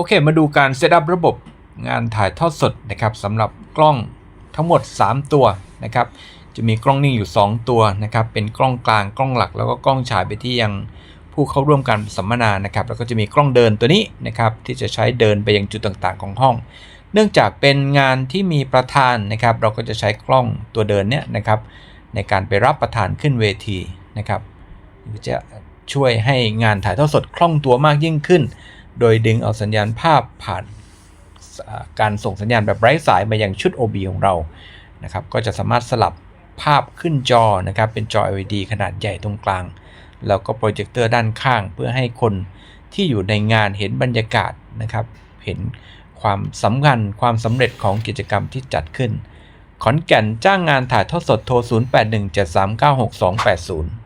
โอเค มาดูการเซตอัพระบบงานถ่ายทอดสดนะครับสำหรับกล้องทั้งหมด 3 ตัวนะครับ จะมีกล้องนิ่งอยู่ 2 ตัวนะครับ เป็นกล้องกลางกล้องหลัก แล้วก็กล้องฉายไปที่ยังผู้เข้าร่วมการสัมมนานะครับ แล้วก็จะมีกล้องเดินตัวนี้นะครับที่จะใช้เดินไปยังจุดต่างๆของห้อง เนื่องจากเป็นงานที่มีประธานนะครับ เราก็จะใช้กล้องตัวเดินเนี่ยนะครับ ในการไปรับประธานขึ้นเวทีนะครับจะช่วยให้งานถ่ายทอดสดคล่องตัวมากยิ่งขึ้น โดยดึงเอาสัญญาณภาพผ่านการส่งสัญญาณแบบไร้สายมายังชุด OB ของเรานะครับก็จะสามารถสลับภาพขึ้นจอนะครับเป็นจอ LED ขนาดใหญ่ตรงกลาง แล้วก็โปรเจคเตอร์ด้านข้างเพื่อให้คนที่อยู่ในงานเห็นบรรยากาศนะครับ เห็นความสำคัญความสำเร็จของกิจกรรมที่จัดขึ้น ขอนแก่นจ้างงานถ่ายทอดสดโทร 0817396280